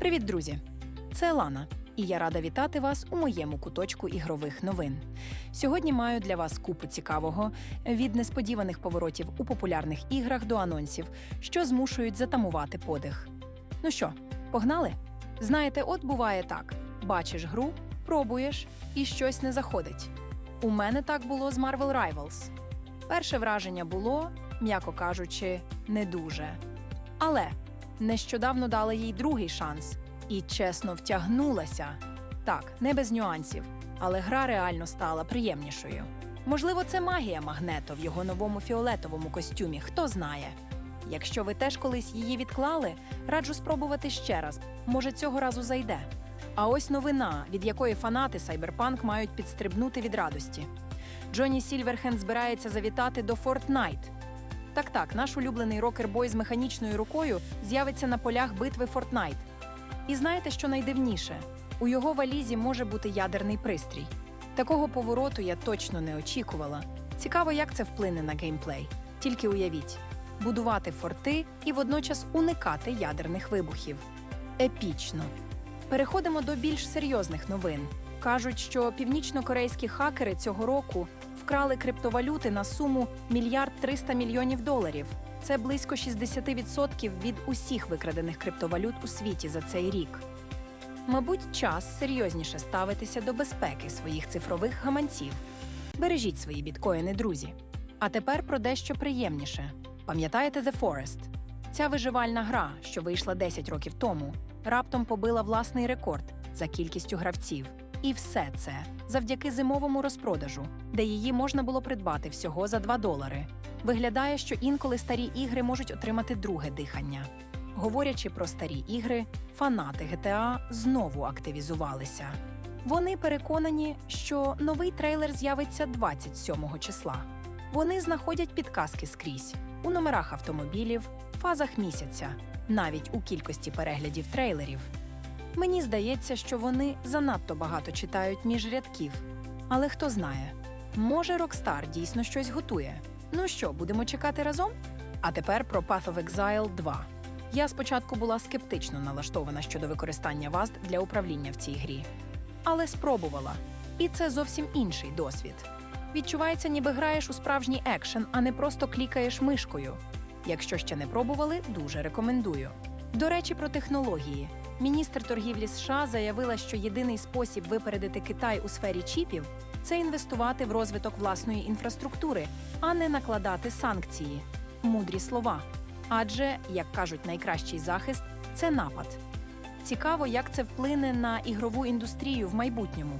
Привіт, друзі! Це Лана, і я рада вітати вас у моєму куточку ігрових новин. Сьогодні маю для вас купу цікавого від несподіваних поворотів у популярних іграх до анонсів, що змушують затамувати подих. Ну що, погнали? Знаєте, от буває так: бачиш гру, пробуєш і щось не заходить. У мене так було з Marvel Rivals. Перше враження було, м'яко кажучи, не дуже. Але нещодавно дали їй другий шанс і чесно втягнулася. Так, не без нюансів, але гра реально стала приємнішою. Можливо, це магія Магнето в його новому фіолетовому костюмі, хто знає. Якщо ви теж колись її відклали, раджу спробувати ще раз. Може, цього разу зайде. А ось новина, від якої фанати Cyberpunk мають підстрибнути від радості. Джонні Сільверхенд збирається завітати до Fortnite. Так, так, наш улюблений рокер-бой з механічною рукою з'явиться на полях битви Fortnite. І знаєте, що найдивніше? У його валізі може бути ядерний пристрій. Такого повороту я точно не очікувала. Цікаво, як це вплине на геймплей. Тільки уявіть: будувати форти і водночас уникати ядерних вибухів. Епічно. Переходимо до більш серйозних новин. Кажуть, що північно-корейські хакери цього року вкрали криптовалюти на суму мільярд 300 мільйонів доларів. Це близько 60% від усіх викрадених криптовалют у світі за цей рік. Мабуть, час серйозніше ставитися до безпеки своїх цифрових гаманців. Бережіть свої біткоїни, друзі. А тепер про дещо приємніше. Пам'ятаєте The Forest? Ця виживальна гра, що вийшла 10 років тому, раптом побила власний рекорд за кількістю гравців. І все це завдяки зимовому розпродажу, де її можна було придбати всього за 2 долари. Виглядає, що інколи старі ігри можуть отримати друге дихання. Говорячи про старі ігри, фанати GTA знову активізувалися. Вони переконані, що новий трейлер з'явиться 27 числа. Вони знаходять підказки скрізь у номерах автомобілів, фазах місяця, навіть у кількості переглядів трейлерів. Мені здається, що вони занадто багато читають між рядків. Але хто знає, може Rockstar дійсно щось готує. Ну що, будемо чекати разом? А тепер про Path of Exile 2. Я спочатку була скептично налаштована щодо використання вазд для управління в цій грі. Але спробувала. І це зовсім інший досвід. Відчувається, ніби граєш у справжній екшен, а не просто клікаєш мишкою. Якщо ще не пробували, дуже рекомендую. До речі, про технології. Міністр торгівлі США заявила, що єдиний спосіб випередити Китай у сфері чіпів це інвестувати в розвиток власної інфраструктури, а не накладати санкції. Мудрі слова. Адже, як кажуть, найкращий захист це напад. Цікаво, як це вплине на ігрову індустрію в майбутньому.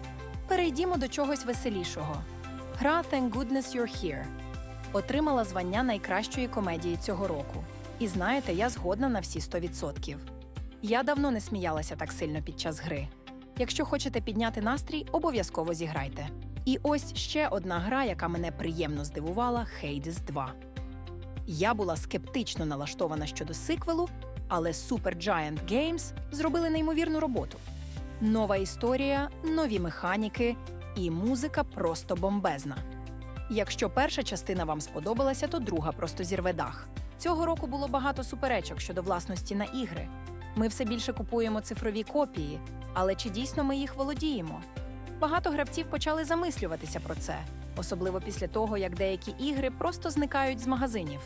Перейдімо до чогось веселішого. Гра Thank Goodness You're Here отримала звання найкращої комедії цього року. І знаєте, я згодна на всі 100%. Я давно не сміялася так сильно під час гри. Якщо хочете підняти настрій, обов'язково зіграйте. І ось ще одна гра, яка мене приємно здивувала Hades 2. Я була скептично налаштована щодо сиквелу, але Supergiant Games зробили неймовірну роботу. Нова історія, нові механіки і музика просто бомбезна. Якщо перша частина вам сподобалася, то друга просто зірве дах. Цього року було багато суперечок щодо власності на ігри. Ми все більше купуємо цифрові копії, але чи дійсно ми їх володіємо? Багато гравців почали замислюватися про це, особливо після того, як деякі ігри просто зникають з магазинів.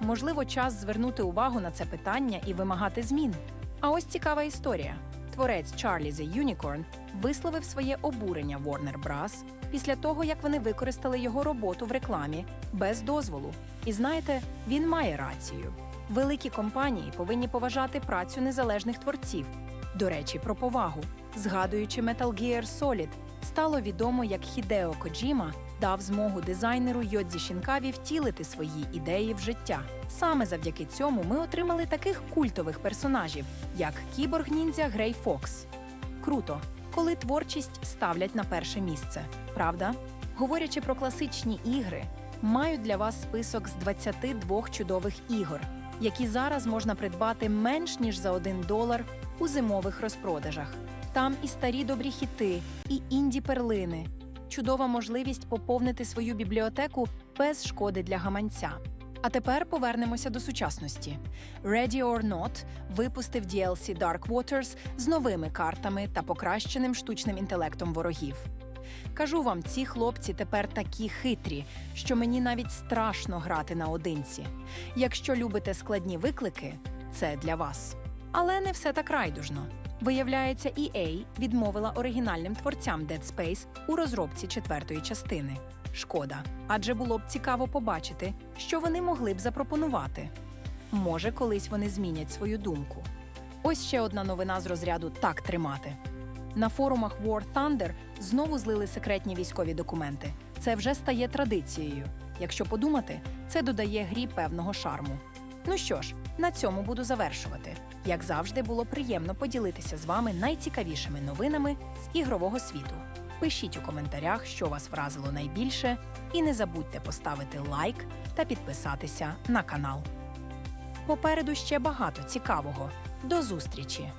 Можливо, час звернути увагу на це питання і вимагати змін. А ось цікава історія. Творець Charlie the Unicorn висловив своє обурення Warner Bros. після того, як вони використали його роботу в рекламі без дозволу. І знаєте, він має рацію. Великі компанії повинні поважати працю незалежних творців. До речі, про повагу. Згадуючи Metal Gear Solid, стало відомо, як Хідео Коджіма дав змогу дизайнеру Йодзі Шінкаві втілити свої ідеї в життя. Саме завдяки цьому ми отримали таких культових персонажів, як кіборг ніндзя Грей Фокс. Круто, коли творчість ставлять на перше місце, правда? Говорячи про класичні ігри, маю для вас список з 22 чудових ігор, які зараз можна придбати менш ніж за 1 долар у зимових розпродажах. Там і старі добрі хіти, і інді перлини. Чудова можливість поповнити свою бібліотеку без шкоди для гаманця. А тепер повернемося до сучасності. Ready or Not випустив DLC Dark Waters з новими картами та покращеним штучним інтелектом ворогів. Кажу вам, ці хлопці тепер такі хитрі, що мені навіть страшно грати наодинці. Якщо любите складні виклики, це для вас. Але не все так райдужно. Виявляється, EA відмовила оригінальним творцям Dead Space у розробці четвертої частини. Шкода, адже було б цікаво побачити, що вони могли б запропонувати. Може, колись вони змінять свою думку. Ось ще одна новина з розряду так тримати. На форумах War Thunder знову злили секретні військові документи. Це вже стає традицією. Якщо подумати, це додає грі певного шарму. Ну що ж, на цьому буду завершувати. Як завжди, було приємно поділитися з вами найцікавішими новинами з ігрового світу. Пишіть у коментарях, що вас вразило найбільше, і не забудьте поставити лайк та підписатися на канал. Попереду ще багато цікавого. До зустрічі!